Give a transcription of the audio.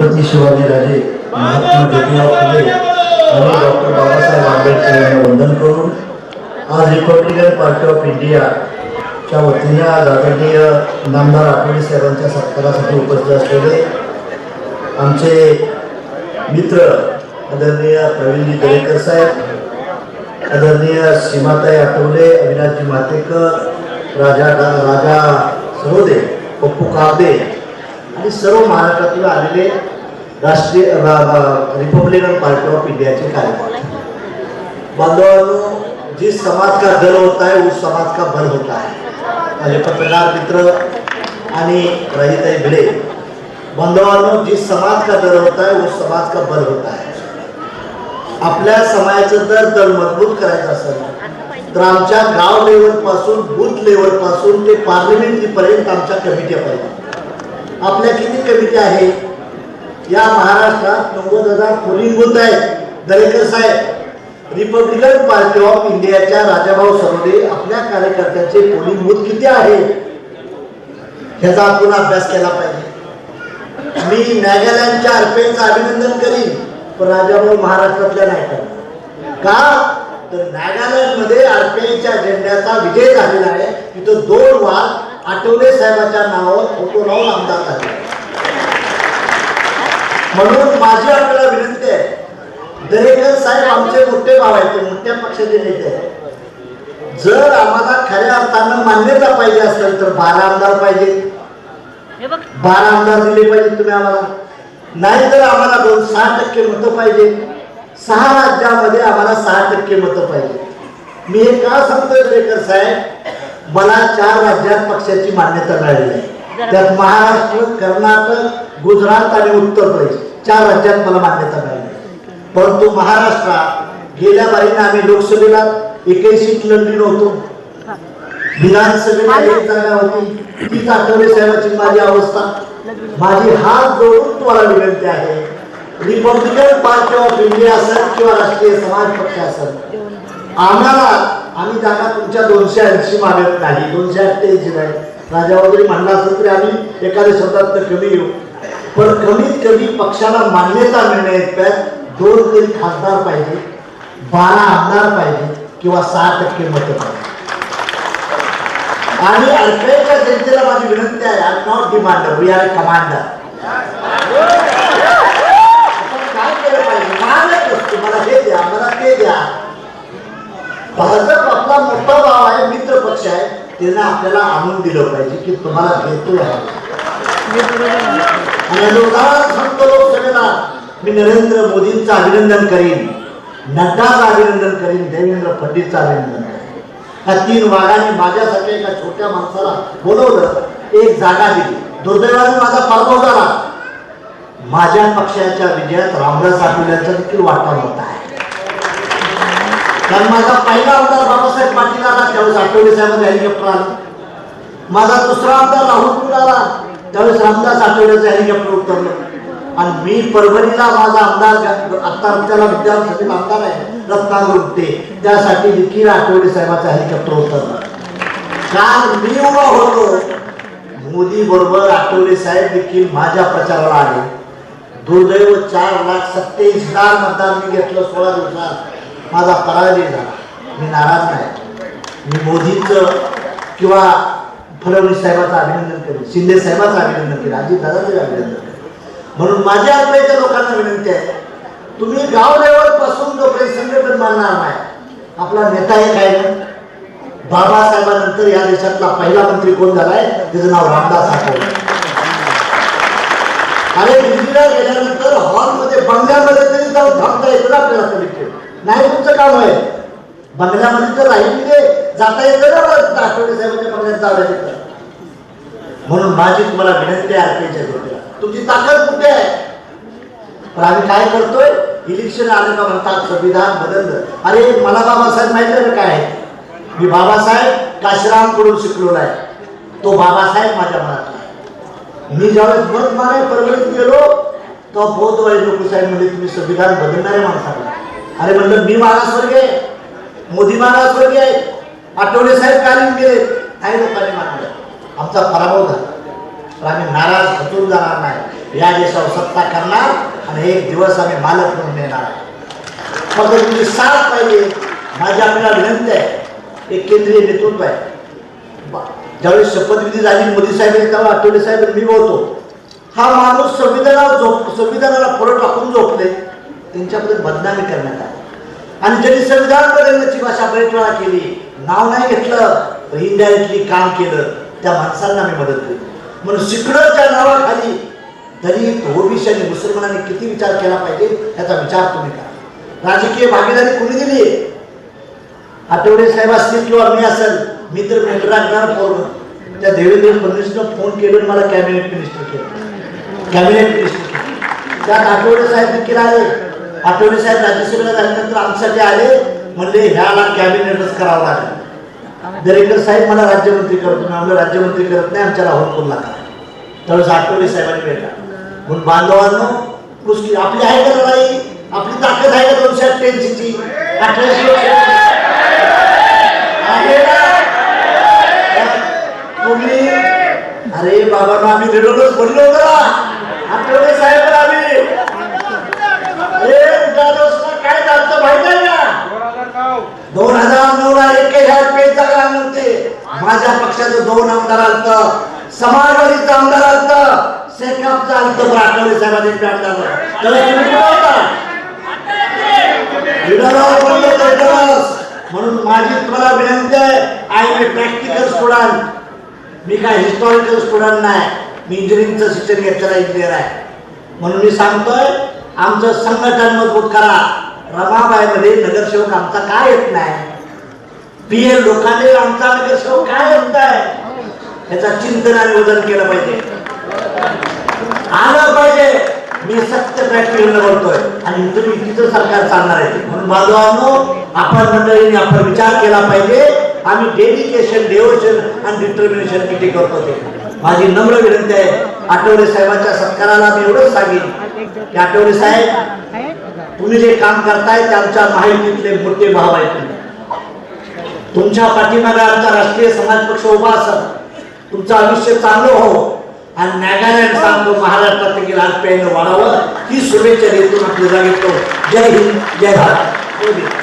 छत्रपती शिवाजीराजे महात्मा ज्योतिराव फुले आणि डॉक्टर बाबासाहेब आंबेडकर यांना वंदन करून आज रिपब्लिकन पार्टी ऑफ इंडियाच्या वतीने आज आदरणीय नामदार आठवले साहेबांच्या सत्कारासाठी उपस्थित असलेले आमचे मित्र आदरणीय प्रवीणजी दरेकर साहेब आदरणीय सीमाताई आठवले अविनाशजी मातेकर राजा राजा सरोदे पप्पू काबे आणि सर्व महाराष्ट्रातून आलेले राष्ट्रीय रिपब्लिकन पार्टी ऑफ इंडियाचे कार्यकर्ते. बांधवांनो जिस समाज का दल होता है उस समाज का बल होता है माझे पत्रकार मित्र आणि राहिताई भिडे. बांधवांनो जिस समाज का दल होता है उस समाज का बल होता है आपल्या समाजाचं जर दल मजबूत करायचं असेल तर आमच्या गाव लेवलपासून बूथ लेवलपासून ते पार्लमेंट पर्यंत आमच्या कमिटी पाहिजे आपल्या किती कविता आहेत या महाराष्ट्रात नव्वद हजार पोलिंग आहेत. दरेकर साहेब रिपब्लिकन पार्टी ऑफ इंडियाच्या राजाभाऊ सरोदे आपल्या कार्यकर्त्यांचे पोलिंग बूथ किती आहे? ह्याचा आपण अभ्यास केला पाहिजे. मी नागालँडच्या अर्पेंचं अभिनंदन करीन पण राजाभाऊ महाराष्ट्रातल्या नाही करणार. का? तर नागालँडमध्ये अर्पेंच्या झेंड्याचा विजय झालेला आहे. तिथं दोन वाद आठवले साहेबाच्या नावावर फोटो लावून आमदार झाले. म्हणून माझी आपल्याला विनंती आहे दरेकर साहेब आमचे मोठे भाव आहेत ते मोठ्या पक्षाचे नेते जर आम्हाला खऱ्या अर्थानं मान्यता पाहिजे असेल तर बारा आमदार पाहिजे. बारा आमदार दिले पाहिजे तुम्ही आम्हाला. नाही तर आम्हाला दोन सहा टक्के मतं पाहिजे. सहा राज्यामध्ये आम्हाला सहा टक्के मतं पाहिजे. मी हे का सांगतोय दरेकर साहेब? मला चार राज्यात पक्षाची मान्यता मिळालेली आहे. त्यात महाराष्ट्र कर्नाटक गुजरात आणि उत्तर प्रदेश. चार राज्यात मला मान्यता मिळाली आहे. परंतु महाराष्ट्रात गेल्या बारीने आम्ही लोकसभेला एकही सीट लढली नव्हतो विधानसभेला एक जागा होती. तीच आठवले साहेबांची माझी अवस्था. माझी हात जोडून तुम्हाला विनंती आहे. रिपब्लिकन पार्टी ऑफ इंडिया असेल किंवा राष्ट्रीय समाज पक्ष असेल आम्हाला आम्ही त्यांना तुमच्या दोनशे ऐंशी मागत नाही. दोनशे अठ्ठ्याऐंशी नाही. राजा वगैरे म्हणला असेल तरी आम्ही एखाद्या शब्दात कमी येऊ पण कमीत कमी पक्षाला मान्यता मिळण्यात दोन तरी खासदार पाहिजे बारा आमदार पाहिजे किंवा सहा टक्के मतं पाहिजे. आणि अल्पेच्या जनतेला माझी विनंती आहे I not demander we are commander Bhajap आपला मोठा भाव आहे मित्र पक्ष आहे त्यांना आपल्याला आणून दिलं पाहिजे की तुम्हाला देतोय आहे आणि लोकांना सांगतो लोकसभेला मी नरेंद्र मोदींचं अभिनंदन करीन नड्डाचं अभिनंदन करीन देवेंद्र फडणवीसचं अभिनंदन करीन. या तीन वाघांनी माझ्यासाठी एका छोट्या माणसाला बोलवलं एक जागा दिली. दुर्दैवाने माझा पराभव झाला. माझ्या पक्षाच्या विजयात रामदास आठवड्याचा देखील वाटा होता आहे. कारण माझा पहिला अवतार बाबासाहेब पाटील आला त्यावेळेस आठवले साहेबांचं हेलिकॉप्टर आलं माझा दुसरा अवतार राहुल कुल आला त्यावेळेस रामदास आठवड्याचं हेलिकॉप्टर उतरलं आणि मी परभणीला माझा आमदार आता त्याला विद्यार्थी आमदार आहे रत्नागर उठते त्यासाठी देखील आठवडे साहेबाचा हेलिकॉप्टर उतरलं काल मी उभा होतो मोदी बरोबर आठवले साहेब देखील माझ्या प्रचाराला आले. दुर्दैव चार लाख सत्तेचाळीस हजार मतदान मी घेतलं सोळा दिवसात. माझा पराजय झाला. मी नाराज नाही. मी मोदीचं किंवा फडणवीस साहेबाचं अभिनंदन केलं. शिंदे साहेबाचं अभिनंदन केलं. अजित दादाचं अभिनंदन केलं. म्हणून माझ्या आपल्याच्या लोकांना विनंती आहे तुम्ही गाव लेवलपासून जोपर्यंत संघटन मानणार नाही आपला नेता एक आहे ना? बाबासाहेबांनंतर या देशातला पहिला मंत्री कोण झालाय त्याचं नाव रामदास आठवले. अरे दिल्लीला गेल्यानंतर हॉलमध्ये बंगल्यामध्ये तरी जाऊन थांबता येतं ना आपल्याला कमिटी नाही तुमचं काम आहे. बंगल्यामध्ये तर राहील ते जाता येतं ना मला आठवडे साहेबांच्या बंगल्यात जावं येतं म्हणून माझी तुम्हाला विनंती आहे आरपीच्या जोडीला. तुमची ताकद कुठे आहे? पण आम्ही काय करतोय? इलेक्शन आलं का म्हणतात संविधान बदललं. अरे मला बाबासाहेब माहिती आहे ना काय? आहे? मी बाबासाहेब काशीरामकडून शिकलो आहे तो बाबासाहेब माझ्या मनात आहे मी ज्यावेळेस मत माराय परभणीत गेलो तो बौद्ध लोक साहेब म्हणजे तुम्ही संविधान बदलणारे माणसाला अरे म्हणलं मी मागासवर्गीय आहे. मोदी मागासवर्गीय आहे. आठवले साहेब कालीन गेले. काही लोकांनी मानलं. आमचा पराभव झाला. तर आम्ही नाराज खचून जाणार नाही. या देशावर सत्ता करणार आणि एक दिवस आम्ही मालक म्हणून येणार आहे. फक्त तुमची साथ पाहिजे. माझी आपल्याला विनंती आहे. एक केंद्रीय नेतृत्व आहे. ज्यावेळी शपथविधी झाली मोदी साहेब त्यावेळी आठवले साहेब मी बोलतो. हा माणूस संविधानावर झोप संविधानाला पुढे टाकून झोपले. त्यांच्याबद्दल बदनामी करण्यात आली. आणि ज्यांनी संविधान बदलण्याची भाषा बरेच वेळा केली नाव नाही घेतलं इनडायरेक्टली काम केलं त्या माणसांना मी मदत केली. म्हणून शिकण्याच्या नावाखाली दलित ओबीसी आणि मुसलमानांनी किती विचार केला पाहिजे याचा विचार तुम्ही करा. राजकीय भागीदारी कोणी दिली? आठवडे साहेब असतील किंवा मी असेल मी तर मेंढरागणार फोन त्या देवेंद्र फडणवीसनं फोन केलं मला कॅबिनेट मिनिस्टर केलं. कॅबिनेट मिनिस्टर केलं. त्यात आठवडे साहेब देखील आले आठवले साहेब राज्यसभेला झाल्यानंतर आमच्यासाठी आले म्हणले ह्याला कॅबिनेटच करावं लागेल. दरेकर साहेब मला राज्यमंत्री करतो मी आम्हाला राज्यमंत्री करत नाही आमच्या राहुल कोल्हा करा त्यावेळेस आठवले साहेबांनी भेटला म्हणून बांधवांनो कुस्ती आपली आहे का लढाई? आपली ताकद आहे का दोनशे अठ्ठ्याऐंशीची? अठराशे तुम्ही अरे बाबा आम्ही रेडिओच बोललो का आठवले साहेब आम्ही. अरे काय झालं माहीत आहे का? दोन हजार नऊ ला एक पेज जागा नव्हते माझ्या पक्षाचे दोन आमदार आलत समाजवादीचा आमदार आलत सेकअपचा आलत पण आठवडे साहेबांनी आमदार म्हणून माझी तुम्हाला विनंती आहे आय एम प्रॅक्टिकल स्टुडंट मी काय हिस्टॉरिकल स्टुडंट नाही. मी इंजिनिअरिंगचं शिक्षण घेतलेला इंजिनियर आहे. म्हणून मी सांगतोय आमचं संघटन मजबूत करा. रमाबाईमध्ये नगरसेवक आमचा काय येत नाही? पी एल लोकांनी आमचा नगरसेवक काय येत नाही याचा चिंतन आणि वजन केलं पाहिजे. आलं पाहिजे. मी सत्य प्रॅक्टिकल बोलतोय. आणि तुम्ही तिथं सरकार चालणार आहे. म्हणून बांधवांनो आपण मंडळीने आपण विचार केला पाहिजे. आम्ही डेडिकेशन डेवोशन आणि डिटर्मिनेशन किती करतो ते. माझी नम्र विनंती आहे. आठवडे साहेबांच्या सत्काराला मी एवढंच सांगेन की आठवडे साहेब तुम्ही जे काम करताय ते आमच्या माहितीतले मोठे भाव आहेत. तुम्ही. तुमच्या पाठीमागे आमचा राष्ट्रीय समाज पक्ष उभा असत तुमचं आयुष्य चांगलं हो. आणि नागालँड सांगतो महाराष्ट्रात देखील आज वाढावं. ही शुभेच्छा देतो आपल्या जागेत जय हिंद जय भारत.